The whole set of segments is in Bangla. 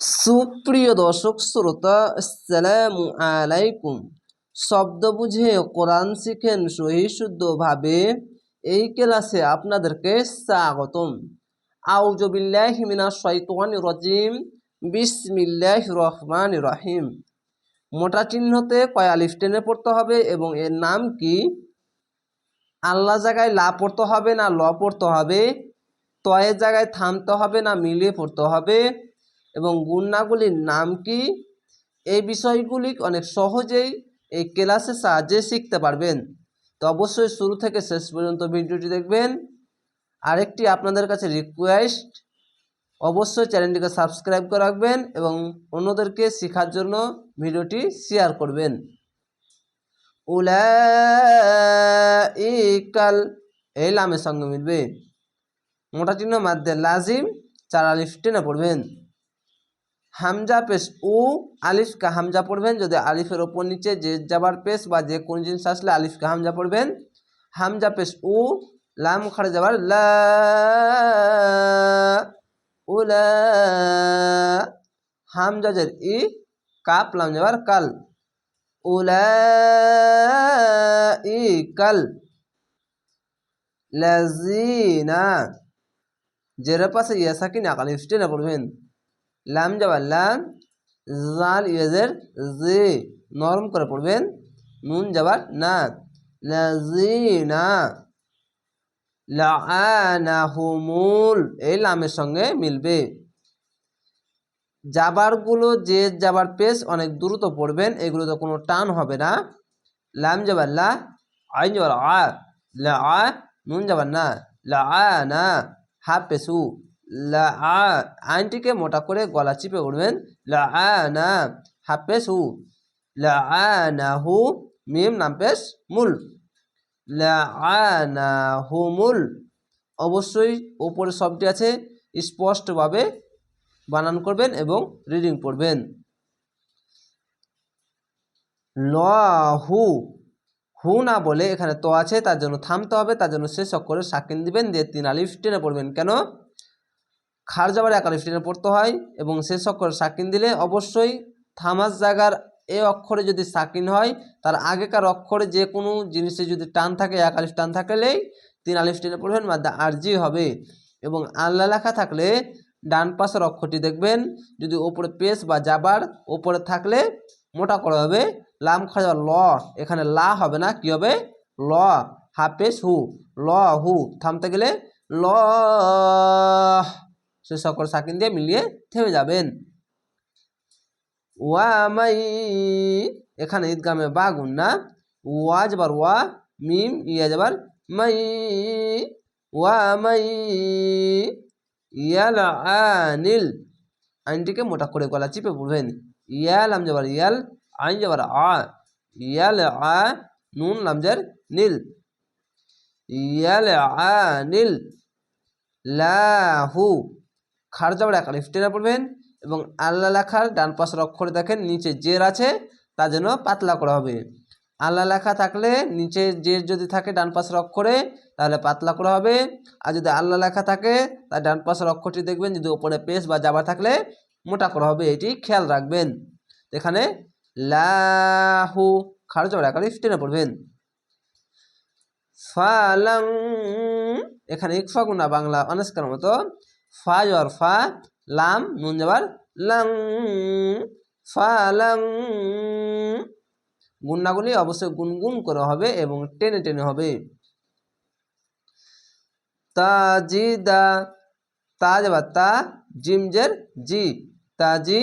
সুপ্রিয় দর্শক শ্রোতা, আসসালামু আলাইকুম। শব্দ বুঝে কোরআন শিখেন সহি শুদ্ধভাবে এই ক্লাসে আপনাদেরকে স্বাগতম। আউজবিল্লাহি মিনাশ শাইতানির রাজিম। বিসমিল্লাহির রহমানির রহিম। মোটা চিহ্নতে কয় আলিফ টেনে পড়তে হবে এবং এর নাম কি? আল্লাহ জায়গায় লা পড়তে হবে না ল পড়তে হবে? তয়ের জায়গায় থামতে হবে না মিলিয়ে পড়তে হবে? এবং গুণাগুলির নাম কি? এই বিষয়গুলি অনেক সহজেই এই ক্লাসের সাহায্যে শিখতে পারবেন। তো অবশ্যই শুরু থেকে শেষ পর্যন্ত ভিডিওটি দেখবেন। আরেকটি আপনাদের কাছে রিকোয়েস্ট অবশ্যই চ্যানেলটিকে সাবস্ক্রাইব করে রাখবেন এবং অন্যদেরকে শেখার জন্য ভিডিওটি শেয়ার করবেন। উলাইকাল এই লামের সঙ্গে মিলবে। মোটা চিহ্ন মাধ্যমে লাজিম, চার আলিফ পড়বেন। হামজা পেশ, উ আলিফকে হামজা পড়বেন। যদি আলিফের ওপর নিচে যে যাবার পেশ বা যে কোন জিনিস আসলে আলিফকে হামজা পড়বেন। হামজা পেশ, উ লাম খাড়ে যাবার, লা হামজা জের ই কাপ, লাম যাবার, কাল। উলা ই কাল। লাজিনা জেরের পাশে ইয়াসাকিন আকালিফ টেনে পড়বেন। লাম যাবার লাম, জাল ইয়েজের জি, নরম করে পড়বেন। নুন যাবার না। লাজিনা, লাআনাহুমুল, এই লামের সঙ্গে মিলবে। জাবারগুলো যে যাবার পেশ অনেক দ্রুত পড়বেন, এগুলোতে কোনো টান হবে না। লাম যাবার লা, আইন যাবার আ, লা, আ, নুন যাবার না। লা আ না হা পেশু লা আইনটিকে মোটা করে গলা চিপে উঠবেন। লা না হা। পেশু লা না হু, মিম নাম পেশ মুল। লা না হু অবশ্যই ওপরে শব্দটি আছে, স্পষ্টভাবে বানান করবেন এবং রিডিং পড়বেন। ল, হু। হু না বলে এখানে তো আছে, তার জন্য থামতে হবে, তার জন্য শেষ অক্ষরে সাকিন দিবেন, দিয়ে তিন আলিফ টেনে পড়বেন। কেন? খার যাবার এক আলিফ টেনে পড়তে হয় এবং শেষ অক্ষরে সাকিন দিলে অবশ্যই থামাস জায়গার এ অক্ষরে যদি সাকিন হয়, তার আগেকার অক্ষরে যে কোনো জিনিসে যদি টান থাকে, এক আলিফ টান থাকলেই তিন আলিফ টেনে পড়বেন বা মাদ্দা আরজি হবে। এবং আল্লাহ লেখা থাকলে ডান পাশের অক্ষরটি দেখবেন, যদি ওপরে পেস বা যাবার ওপরে থাকলে মোটা করা হবে, লাম খাজা ল, এখানে লা হবে না, কি হবে? ল, হাফেস হু, ল হু, থামতে গেলে ল সে সকল সাকিন দিয়ে মিলিয়ে থেমে যাবেন। ওয়া ওয়ামাই এখানে ঈদগামে বা গুণ না। ওয়া যাবার ওয়া, মিম, ইয়া যাবার মাই। ওয়ামাই ইয়াল আনিল। আইনটিকে মোটা করে গলা চিপে পড়বেন। ইয়াল আম যাবার ইয়াল, আইন যাবার আ। ইয়াল আ, নুন লামজার নীল। ইয়াল আ, নীল। লাহু খার যাবার এক আলিফ পড়বেন এবং আল্লাহ লেখার ডান পাশের অক্ষরে দেখেন নিচে জের আছে, তা যেন পাতলা করা হবে। আল্লাহ লেখা থাকলে নিচে জের যদি থাকে ডান পাশের অক্ষরে, তাহলে পাতলা করা হবে। আর যদি আল্লাহ লেখা থাকে তার ডান পাশের অক্ষরটি দেখবেন যদি ওপরে পেস বা যাবার থাকলে মোটা করা হবে, এটি খেয়াল রাখবেন। এখানে লাহু খারজ আকারে টেনে পড়বেন। ফালাং, এখানে ইকফা বাংলা অনেস্কার মতো ফা যাওয়ার ফা, লাম, নুন যাবার লাং ফালাং গুন্নাগুলি অবশ্যই গুনগুন করে হবে এবং টেনে টেনে হবে। তাজিদা তা যাবার, তা জিমজের জি তাজি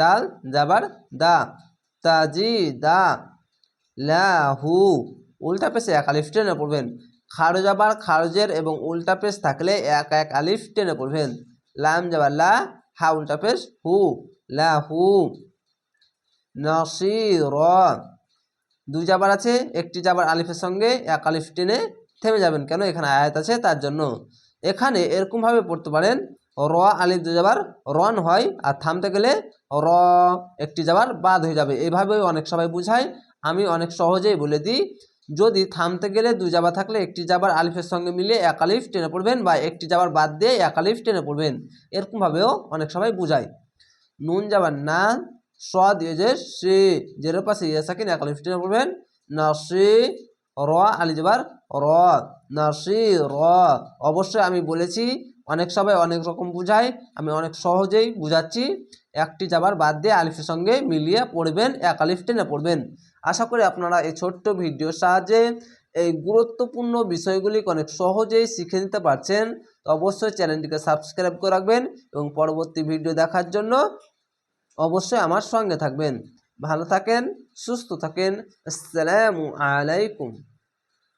দাল যাবার, দা তাজি দা লাহু উল্টা পেশে এক আলিফ পড়বেন। খারো যাবার খারজের এবং উল্টা পেশ থাকলে এক এক আলিফ টেনে পড়বেন লাম যাবার লা, হা উল্টা পেশ, হু লাহু নসির। দুই যাবার আছে, একটি যাবার আলিফের সঙ্গে এক আলিফ টেনে থেমে যাবেন কেন? এখানে আয়াত আছে তার জন্য। এখানে এরকমভাবে পড়তে পারেন, র আলিফ দু যাবার রন হয় আর থামতে গেলে র একটি যাবার বাদ হয়ে যাবে। এভাবেই অনেক সবাই বুঝায়। আমি অনেক সহজেই বলে দিই যদি থামতে গেলে দু জাবা থাকলে একটি যাবার আলিফের সঙ্গে মিলিয়ে এক আলিফ টেনে পড়বেন বা একটি যাবার বাদ দিয়ে এক আলিফ টেনে পড়বেন। এরকমভাবেও অনেক সবাই বুঝায়। নুন যাবার না সদ যে সে জেরো পাশে ইয়ে সাকিন এক আলিফ টেনে পড়বেন। নাসি র আলি যাবার র নাসি র। অবশ্যই আমি বলেছি, অনেক সবাই অনেক রকম বুঝায়, আমি অনেক সহজেই বুঝাচ্ছি। একটি যাবার বাদ দিয়ে আলিফের সঙ্গে মিলিয়ে পড়বেন, এক আলিফ টেনে পড়বেন। আশা করি আপনারা এই ছোট্ট ভিডিওর সাহায্যে এই গুরুত্বপূর্ণ বিষয়গুলি অনেক সহজেই শিখে নিতে পারছেন। তো অবশ্যই চ্যানেলটিকে সাবস্ক্রাইব করে রাখবেন এবং পরবর্তী ভিডিও দেখার জন্য অবশ্যই আমার সঙ্গে থাকবেন। ভালো থাকেন, সুস্থ থাকেন। আসসালামু আলাইকুম।